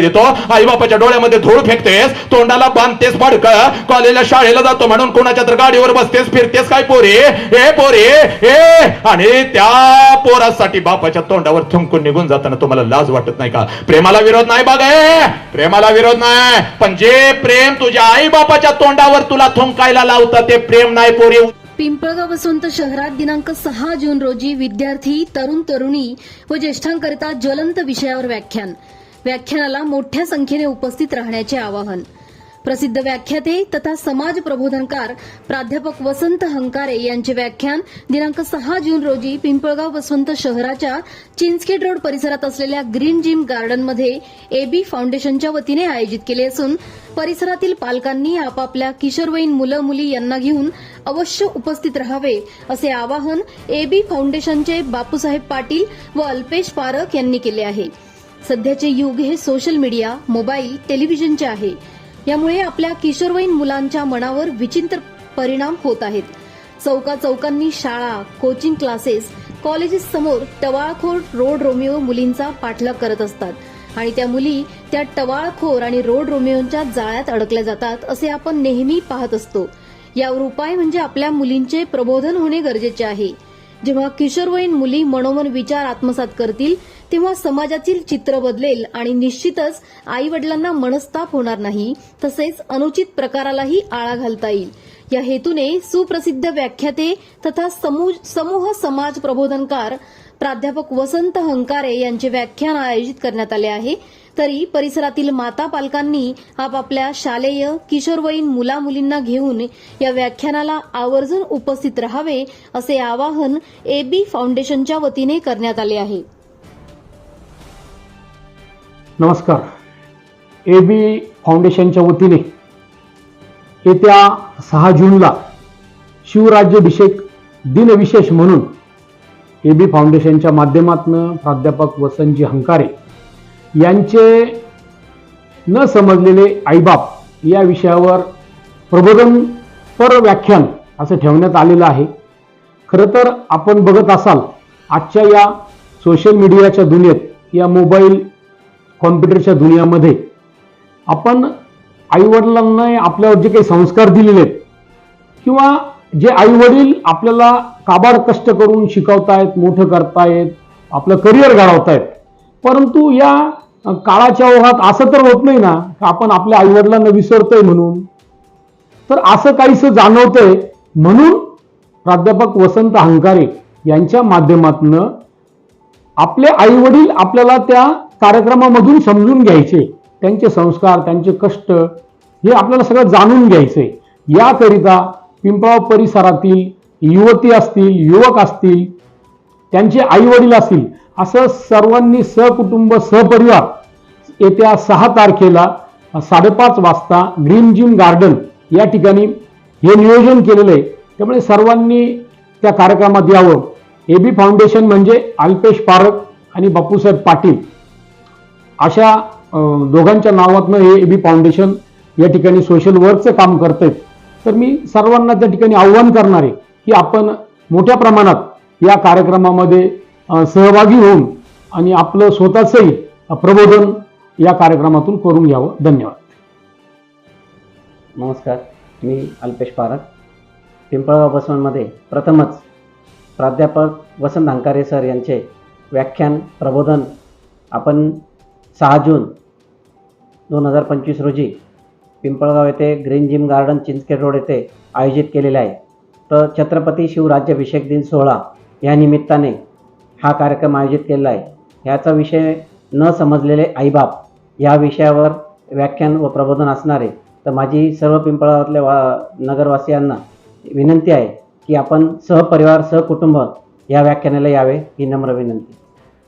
देतो आई बापाच्या डोळ्यामध्ये धूळ फेकतेस तोंडाला बांधतेस फडक कॉलेजला शाळेला जातो म्हणून कोणाच्या तर गाडीवर बसतेस फिरतेस काय पोरे? हे पोरे हे आणि त्या पोरासाठी बापाच्या तोंडावर थुंकून निघून जाताना तुम्हाला लाज वाटत नाही का? प्रेमाला विरोध नाही बघ प्रेमाला विरोध नाही. पण जे प्रेम तुझ्या आई बापाच्या तोंडावर तुला थुंकायला लावतं ते प्रेम नाही पोरे. पिंपळगाव वसंत शहरात दिनांक सहा जून रोजी विद्यार्थी तरुण तरुणी व ज्येष्ठांकरिता ज्वलंत विषयावर व्याख्यान. व्याख्यानाला मोठ्या संख्येने उपस्थित राहण्याचे आवाहन. प्रसिद्ध व्याख्याते तथा समाज प्रबोधनकार प्राध्यापक वसंत हंकारे यांचे व्याख्यान दिनांक सहा जून रोजी पिंपळगाव वसंत शहराच्या चिंचखेड रोड परिसरात असलेल्या ग्रीन जिम गार्डनमध्ये एबी फाउंडेशनच्या वतीने आयोजित केले असून परिसरातील पालकांनी आपापल्या किशोरवयीन मुलं मुली यांना घेऊन अवश्य उपस्थित राहावे असे आवाहन एबी फाउंडेशनचे बापूसाहेब पाटील व अल्पेश पारख यांनी केले आहे. सध्याचे युग हे सोशल मीडिया मोबाईल टेलिव्हिजनचे आहे. यामुळे आपल्या किशोरवयीन मुलांच्या मनावर विचित्र परिणाम होत आहेत. चौका चौकांनी शाळा कोचिंग क्लासेस कॉलेजेस समोर टवाळखोर रोड रोमिओ मुलींचा पाठलाग करत असतात. आणि त्या मुली त्या टवाळखोर आणि रोड रोमिओंच्या जाळ्यात अडकल्या जातात असे आपण नेहमी पाहत असतो. यावर उपाय म्हणजे आपल्या मुलींचे प्रबोधन होणे गरजेचे आहे. जेव्हा किशोरवयीन मुली मनोमन विचार आत्मसात करतील तेव्हा समाजातील चित्र बदलेल आणि निश्चितच आई वडिलांना मनस्ताप होणार नाही तसेच अनुचित प्रकारालाही आळा घालता येईल. या हेतूने सुप्रसिद्ध व्याख्याते तथा समूह समूह समाज प्रबोधनकार प्राध्यापक वसंत हंकारे यांचे व्याख्यान आयोजित करण्यात आले आहे. तरी परिसरातील माता पालकांनी आपापल्या शालेय किशोरवयीन मुला मुलींना घेऊन या व्याख्यानाला आवर्जून उपस्थित राहावे असे आवाहन एबी फाउंडेशनच्या वतीने करण्यात आले आहे. नमस्कार. एबी फाउंडेशनच्या वतीने येत्या सहा जूनला शिवराज्याभिषेक दिनविशेष म्हणून ए बी फाउंडेशनच्या माध्यमातून प्राध्यापक वसंतजी हंकारे यांचे न समजलेले आईबाप या विषयावर प्रबोधनपर व्याख्यान असं ठेवण्यात आलेलं आहे. खरं तर आपण बघत असाल आजच्या या सोशल मीडियाच्या दुनियेत या मोबाईल कॉम्प्युटरच्या दुनियामध्ये आपण आईवडिलांना आपल्यावर जे काही संस्कार दिलेले आहेत किंवा जे आई वडील आपल्याला काबाड कष्ट करून शिकवतायत मोठं करतायत आपलं करिअर घडवतायत. परंतु या काळाच्या ओघात असं तर होत नाही ना आपण आपल्या आईवडिलांना विसरतोय म्हणून? तर असं काहीसं जाणवतंय म्हणून प्राध्यापक वसंत हंकारे यांच्या माध्यमातून आपले आईवडील आपल्याला त्या कार्यक्रमामधून समजून घ्यायचे. त्यांचे संस्कार त्यांचे कष्ट हे आपल्याला सगळं जाणून घ्यायचे. याकरिता पिंपळाव परिसरातील युवती असतील युवक असतील त्यांचे आईवडील असतील असं सर्वांनी सहकुटुंब सहपरिवार येत्या सहा तारखेला साडेपाच वाजता ग्रीन जिम गार्डन या ठिकाणी हे नियोजन केलेलं आहे. त्यामुळे सर्वांनी त्या कार्यक्रमात यावं. ए बी फाउंडेशन म्हणजे अल्पेश पारक आणि बापूसाहेब पाटील. अशा दोघांच्या नावातनं हे ए बी फाउंडेशन या ठिकाणी सोशल वर्कचं काम करत आहेत तर मी सर्वांना त्या ठिकाणी आव्हान करणार आहे की आपण मोठ्या प्रमाणात या कार्यक्रमामध्ये सहभागी होऊन आणि आपलं स्वतःचंही प्रबोधन या कार्यक्रमातून करून घ्यावं. धन्यवाद. नमस्कार. मी अल्पेश पारख. पिंपळगाव बसवणमध्ये प्रथमच प्राध्यापक वसंत अंकारे सर यांचे व्याख्यान प्रबोधन आपण सहा जून दोन हजार पंचवीस रोजी पिंपळगाव येथे green gym garden Chinchkhed road येथे आयोजित केलेले आहे. तर छत्रपती शिवराज्याभिषेक दिन सोहळा या निमित्ताने हा कार्यक्रम आयोजित केलेला आहे. ह्याचा विषय न समजलेले आईबाप या विषयावर व्याख्यान व प्रबोधन असणारे तर माझी सर्व पिंपळावरल्या वा नगरवासियांना विनंती आहे की आपण सहपरिवार सहकुटुंब या व्याख्यानाला यावे ही नम्र विनंती.